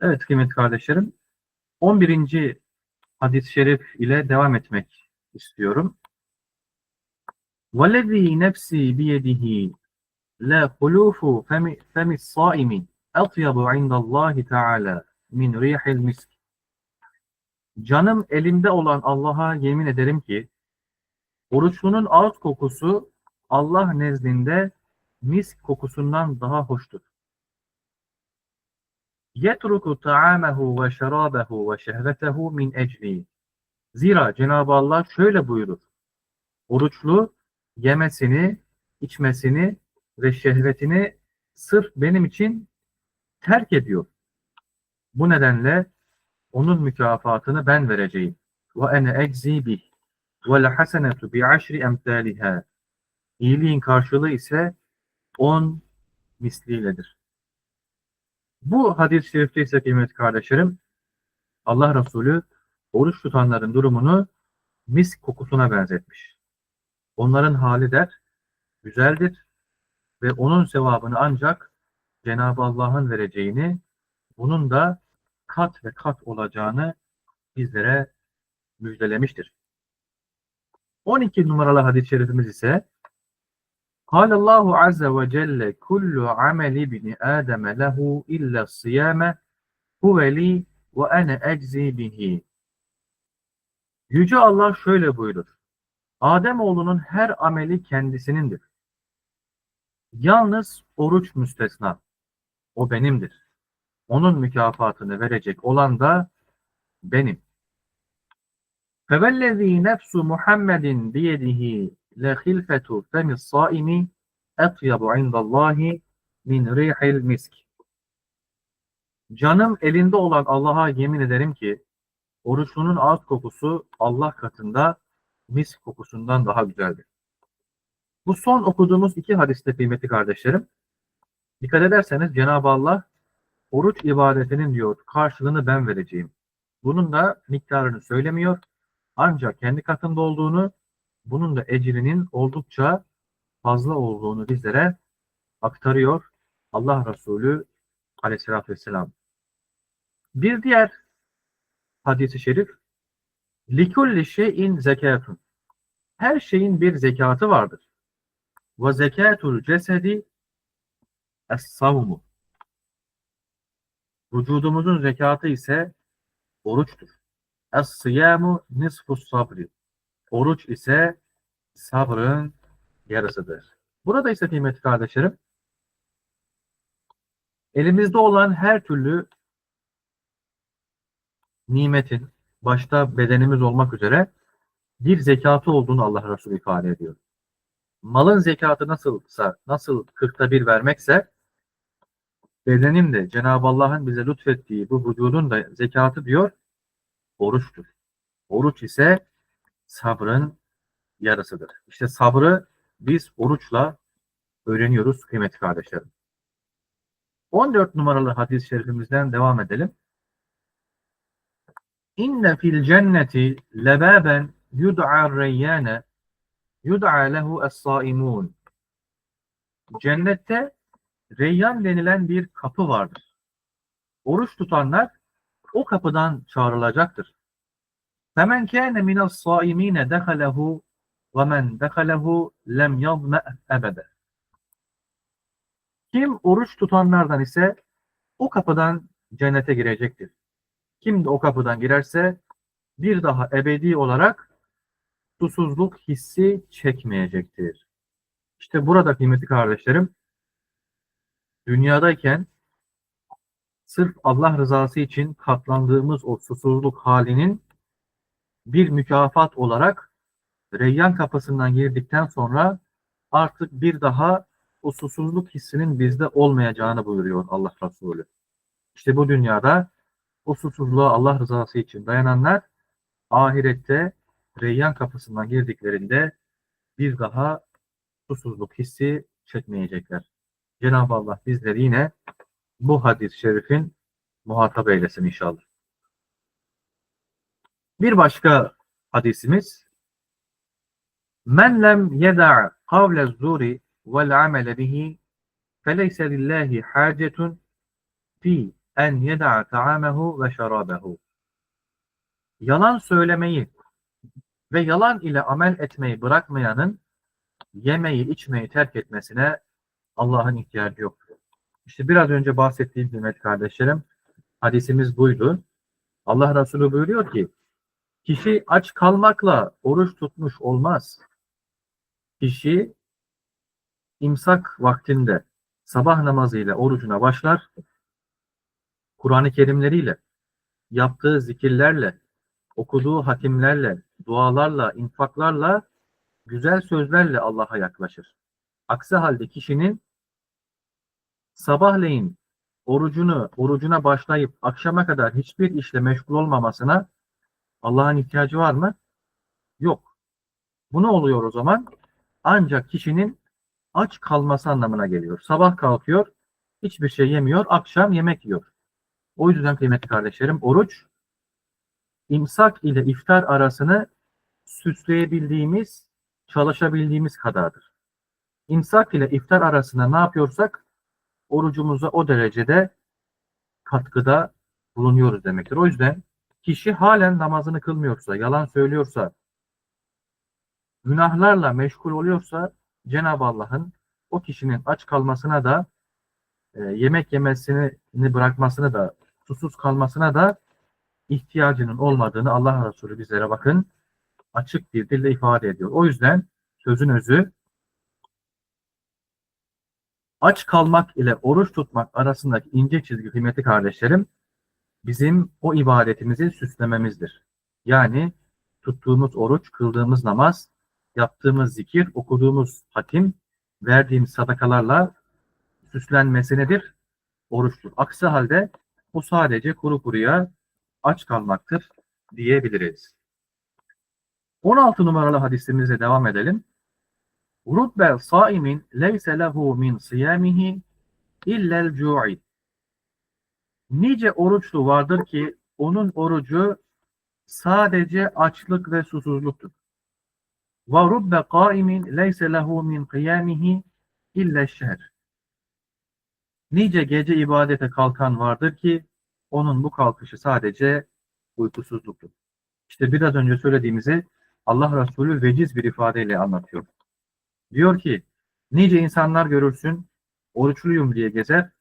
Evet kıymetli kardeşlerim. 11. hadis-i şerif ile devam etmek istiyorum. وَالَّذ۪ي نَفْسِي بِيَدِهِ لَا خُلُوفُ فَمِ فَمِ الصَّائِمِ اَطْيَبُ عِنْدَ اللّٰهِ تَعَالَى min rihil misk. Canım elimde olan Allah'a yemin ederim ki oruçlunun ağız kokusu Allah nezdinde misk kokusundan daha hoştur. Ve şerabehu ve şehvetehu min ecli. Zira Cenab-ı Allah şöyle buyurur. Oruçlu yemesini, içmesini ve şehvetini sırf benim için terk ediyor. Bu nedenle onun mükafatını ben vereceğim. Ve ene eczi bih. Ve la hasenetu bi aşri emtaliha. İyiliğin karşılığı ise on misliyledir. Bu hadis-i şerifte ise kıymetli kardeşlerim, Allah Resulü oruç tutanların durumunu misk kokusuna benzetmiş. Onların hali der, güzeldir ve onun sevabını ancak Cenab-ı Allah'ın vereceğini, bunun da kat ve kat olacağını bizlere müjdelemiştir. 12 numaralı hadis-i şerifimiz ise قال الله عز وجل كل عمل ابن آدم له إلا الصيام هو لي وأنا أجزي به Yüce Allah şöyle buyurur. Ademoğlunun her ameli kendisinindir. Yalnız oruç müstesna. O benimdir. Onun mükafatını verecek olan da benim. فَوَالَّذ۪ي نَفْسُ مُحَمَّدٍ بِيَدِهِ لَخِلْفَةُ فَمِ الصَّائِمِ اَطْيَبُ عِنْدَ اللّٰهِ min rihil misk. Canım elinde olan Allah'a yemin ederim ki oruçlunun ağız kokusu Allah katında misk kokusundan daha güzeldir. Bu son okuduğumuz iki hadiste kıymetli kardeşlerim, dikkat ederseniz Cenab-ı Allah oruç ibadetinin diyor karşılığını ben vereceğim. Bunun da miktarını söylemiyor. Ancak kendi katında olduğunu, bunun da ecrinin oldukça fazla olduğunu bizlere aktarıyor Allah Resulü aleyhissalatü vesselam. Bir diğer hadisi şerif likulli şeyin zekatun. Her şeyin bir zekatı vardır. Ve zekatul cesedi. Vücudumuzun zekatı ise oruçtur. Es-siyamu nisfus sabri. Oruç ise sabrın yarısıdır. Burada ise kıymetli kardeşlerim, elimizde olan her türlü nimetin, başta bedenimiz olmak üzere bir zekatı olduğunu Allah Resulü ifade ediyor. Malın zekatı nasılsa, nasıl kırkta bir vermekse, bedenin de Cenab-ı Allah'ın bize lütfettiği bu vücudun da zekatı diyor, oruçtur. Oruç ise sabrın yarısıdır. İşte sabrı biz oruçla öğreniyoruz kıymetli kardeşlerim. 14 numaralı hadis-i şerifimizden devam edelim. İnne fil cenneti lebaben yud'a reyyane yud'a lehu es-saimun. Cennette Reyyan denilen bir kapı vardır. Oruç tutanlar o kapıdan çağrılacaktır. Kâne minas saimîne dehalehu ve men dehalehu lem yazme ebede. Kim oruç tutanlardan ise o kapıdan cennete girecektir. Kim de o kapıdan girerse bir daha ebedi olarak susuzluk hissi çekmeyecektir. İşte burada kıymetli kardeşlerim, dünyadayken sırf Allah rızası için katlandığımız o susuzluk halinin bir mükafat olarak Reyyan kapısından girdikten sonra artık bir daha o susuzluk hissinin bizde olmayacağını buyuruyor Allah Resulü. İşte bu dünyada o susuzluğa Allah rızası için dayananlar ahirette Reyyan kapısından girdiklerinde bir daha susuzluk hissi çekmeyecekler. Cenab-ı Allah bizleri yine bu hadis-i şerifin muhatap eylesin inşallah. Bir başka hadisimiz Men lem yeda' kavle zuri vel amele bihi feleyse lillahi hacetun fi en yeda'a ta'amehu ve şarabehu. Yalan söylemeyi ve yalan ile amel etmeyi bırakmayanın yemeği içmeyi terk etmesine Allah'ın ihtiyacı yoktur. İşte biraz önce bahsettiğim kıymetli kardeşlerim hadisimiz buydu. Allah Resulü buyuruyor ki kişi aç kalmakla oruç tutmuş olmaz. Kişi imsak vaktinde sabah namazıyla orucuna başlar. Kur'an-ı Kerimleriyle, yaptığı zikirlerle, okuduğu hatimlerle, dualarla, infaklarla, güzel sözlerle Allah'a yaklaşır. Aksi halde kişinin sabahleyin orucunu, orucuna başlayıp akşama kadar hiçbir işle meşgul olmamasına Allah'ın ihtiyacı var mı? Yok. Bu ne oluyor o zaman? Ancak kişinin aç kalması anlamına geliyor. Sabah kalkıyor, hiçbir şey yemiyor, akşam yemek yiyor. O yüzden kıymetli kardeşlerim, oruç imsak ile iftar arasını süsleyebildiğimiz, çalışabildiğimiz kadardır. İmsak ile iftar arasında ne yapıyorsak orucumuza o derecede katkıda bulunuyoruz demektir. O yüzden kişi halen namazını kılmıyorsa, yalan söylüyorsa, günahlarla meşgul oluyorsa Cenab-ı Allah'ın o kişinin aç kalmasına da e, yemek yemesini bırakmasını da susuz kalmasına da ihtiyacının olmadığını Allah Resulü bizlere bakın açık bir dille ifade ediyor. O yüzden sözün özü aç kalmak ile oruç tutmak arasındaki ince çizgi kıymetli kardeşlerim bizim o ibadetimizi süslememizdir. Yani tuttuğumuz oruç, kıldığımız namaz, yaptığımız zikir, okuduğumuz hatim, verdiğimiz sadakalarla süslenmesi nedir? Oruçtur. Aksi halde bu sadece kuru kuruya aç kalmaktır diyebiliriz. 16 numaralı hadisimize devam edelim. Rubbe saimin leyse lehu min siyamihi illel cu'i. Nice oruçlu vardır ki onun orucu sadece açlık ve susuzluktur. Ve rubbe kaimin leyse lehu min kıyamihi ille şehr. Nice gece ibadete kalkan vardır ki onun bu kalkışı sadece uykusuzluktur. İşte biraz önce söylediğimizi Allah Resulü veciz bir ifadeyle anlatıyor. Diyor ki, nice insanlar görürsün, oruçluyum diye gezer,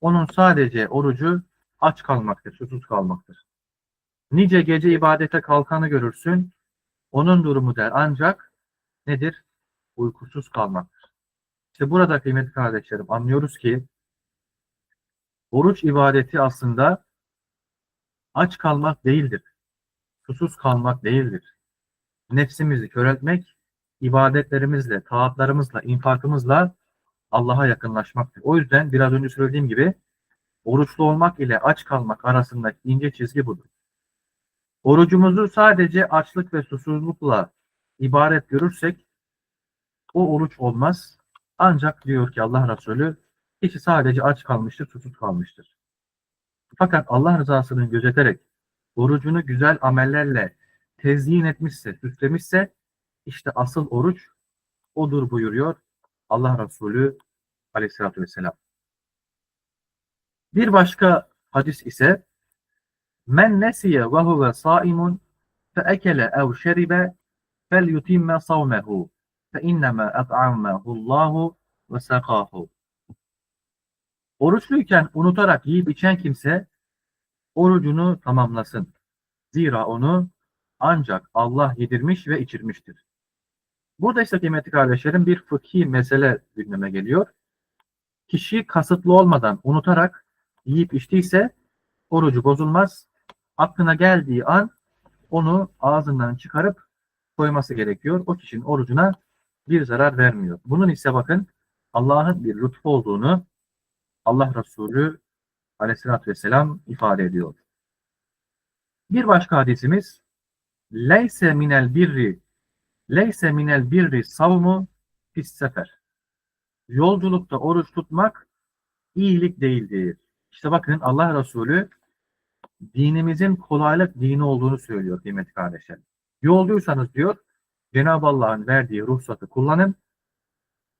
onun sadece orucu aç kalmaktır, susuz kalmaktır. Nice gece ibadete kalkanı görürsün, onun durumu der ancak nedir? Uykusuz kalmaktır. İşte burada kıymetli kardeşlerim anlıyoruz ki oruç ibadeti aslında aç kalmak değildir. Susuz kalmak değildir. Nefsimizi köreltmek, ibadetlerimizle, taatlarımızla, infakımızla Allah'a yakınlaşmaktır. O yüzden biraz önce söylediğim gibi oruçlu olmak ile aç kalmak arasındaki ince çizgi budur. Orucumuzu sadece açlık ve susuzlukla ibaret görürsek o oruç olmaz. Ancak diyor ki Allah Resulü kişi sadece aç kalmıştır, susuz kalmıştır. Fakat Allah rızasını gözeterek orucunu güzel amellerle tezyin etmişse, süslemişse işte asıl oruç odur buyuruyor Allah Resulü aleyhissalatü vesselam. Bir başka hadis ise Men nesiye ve huve saimun fe ekele ev şeribe fel yutimme savmehu fe inneme et'ammehu Allahu ve sekahu. Oruçluyken unutarak yiyip içen kimse orucunu tamamlasın. Zira onu ancak Allah yedirmiş ve içirmiştir. Burada ise kıymetli kardeşlerim bir fıkhi mesele gündeme geliyor. Kişi kasıtlı olmadan unutarak yiyip içtiyse orucu bozulmaz. Aklına geldiği an onu ağzından çıkarıp koyması gerekiyor. O kişinin orucuna bir zarar vermiyor. Bunun ise bakın Allah'ın bir lütfu olduğunu Allah Resulü aleyhissalatü vesselam ifade ediyor. Bir başka hadisimiz Leyse minel birri Leyse minel birri savmu pis sefer. Yolculukta oruç tutmak iyilik değildir. İşte bakın Allah Resulü dinimizin kolaylık dini olduğunu söylüyor kıymetli kardeşler. Yolduysanız diyor Cenab-ı Allah'ın verdiği ruhsatı kullanın.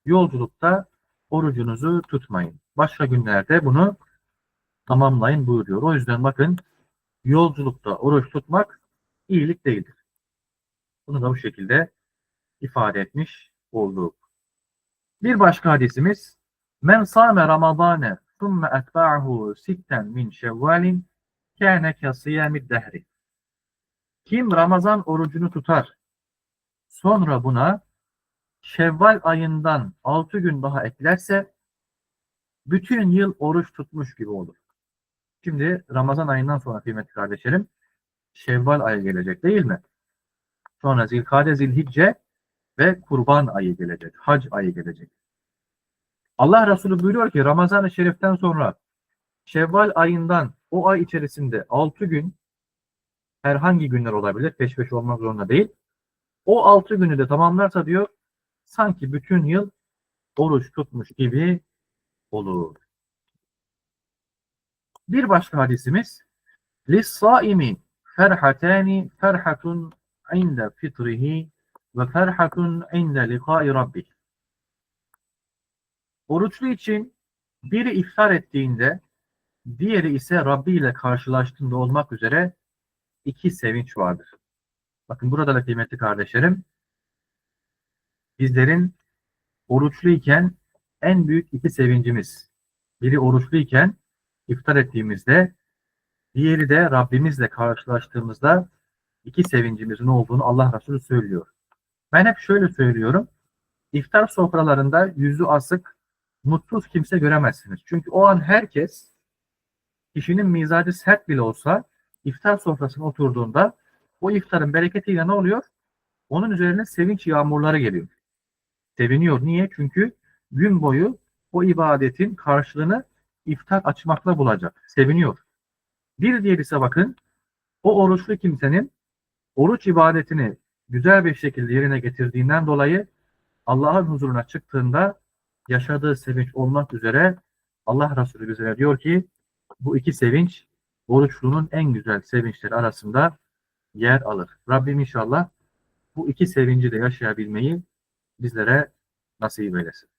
Yolculukta orucunuzu tutmayın. Başka günlerde bunu tamamlayın buyuruyor. O yüzden bakın yolculukta oruç tutmak iyilik değildir. Bunu da bu şekilde ifade etmiş olduk. Bir başka hadisimiz Men sâme Ramazâne ثُمَّ اَتْبَعَهُ sitten min şevvalin kâne kesiyâmid dehri. Kim Ramazan orucunu tutar, sonra buna Şevval ayından 6 gün daha eklerse bütün yıl oruç tutmuş gibi olur. Şimdi Ramazan ayından sonra kıymetli kardeşlerim Şevval ayı gelecek değil mi? Sonra Zilkade, Zilhicce ve Kurban ayı gelecek. Hac ayı gelecek. Allah Resulü buyuruyor ki Ramazan-ı Şerif'ten sonra Şevval ayından o ay içerisinde 6 gün herhangi günler olabilir. Peş peşe olmak zorunda değil. O 6 günü de tamamlarsa diyor sanki bütün yıl oruç tutmuş gibi olur. Bir başka hadisimiz لِلصَّائِمِ فَرْحَتَانِ فَرْحَةٌ عِنْدَ فِطْرِهِ وَفَرْحَةٌ عِنْدَ لِقَاءِ رَبِّهِ Oruçlu için biri iftar ettiğinde, diğeri ise Rabbi ile karşılaştığında olmak üzere iki sevinç vardır. Bakın burada da kıymetli kardeşlerim, bizlerin oruçluyken en büyük iki sevincimiz. Biri oruçluyken iftar ettiğimizde, diğeri de Rabbimizle karşılaştığımızda iki sevincimizin olduğunu Allah Resulü söylüyor. Ben hep şöyle söylüyorum. İftar sofralarında yüzü asık, mutsuz kimse göremezsiniz. Çünkü o an herkes kişinin mizacı sert bile olsa iftar sofrasına oturduğunda o iftarın bereketiyle ne oluyor? Onun üzerine sevinç yağmurları geliyor. Seviniyor. Niye? Çünkü gün boyu o ibadetin karşılığını iftar açmakla bulacak. Seviniyor. Bir diğer ise bakın o oruçlu kimsenin oruç ibadetini güzel bir şekilde yerine getirdiğinden dolayı Allah'ın huzuruna çıktığında yaşadığı sevinç olmak üzere Allah Resulü bize diyor ki bu iki sevinç oruçlunun en güzel sevinçleri arasında yer alır. Rabbim inşallah bu iki sevinci de yaşayabilmeyi bizlere nasip eylesin.